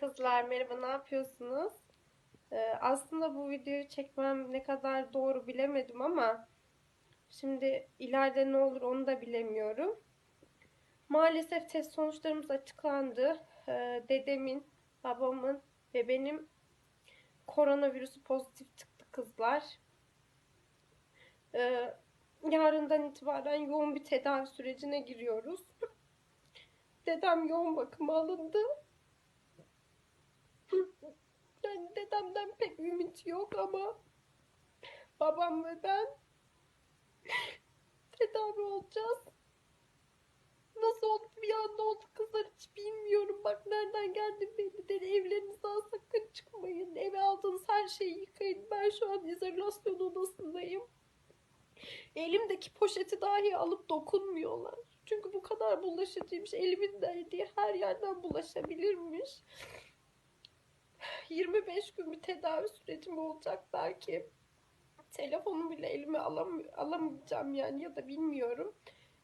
Kızlar merhaba ne yapıyorsunuz? Ee, aslında bu videoyu çekmem ne kadar doğru bilemedim ama şimdi ileride ne olur onu da bilemiyorum. Maalesef test sonuçlarımız açıklandı. Ee, dedemin, babamın ve benim koronavirüsü pozitif çıktı kızlar. Ee, yarından itibaren yoğun bir tedavi sürecine giriyoruz. Dedem yoğun bakıma alındı. Yani dedemden pek ümit yok ama babam ve ben tedavi olacağız. Nasıl oldu bir anda oldu kızlar hiç bilmiyorum. Bak nereden geldim belli değil. Evlerinizden sakın çıkmayın. Eve aldığınız her şeyi yıkayın. Ben şu an izolasyon odasındayım. Elimdeki poşeti dahi alıp dokunmuyorlar. Çünkü bu kadar bulaşıcıymış. Elimin değdiği her yerden bulaşabilirmiş. 25 gün bir tedavi sürecim olacak belki. Telefonumu bile elime alam alamayacağım yani ya da bilmiyorum.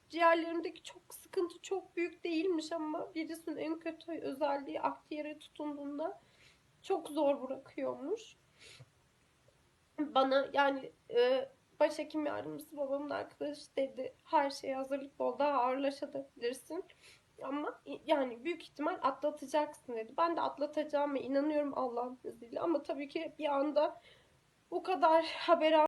Ciğerlerimdeki çok sıkıntı çok büyük değilmiş ama virüsün en kötü özelliği akciğere tutunduğunda çok zor bırakıyormuş. Bana yani e, başhekim yardımcısı babamın arkadaşı dedi her şeye hazırlıklı ol daha ağırlaşabilirsin. Ama yani büyük ihtimal atlatacaksın dedi. Ben de atlatacağıma inanıyorum Allah'ın izniyle. Ama tabii ki bir anda bu kadar haber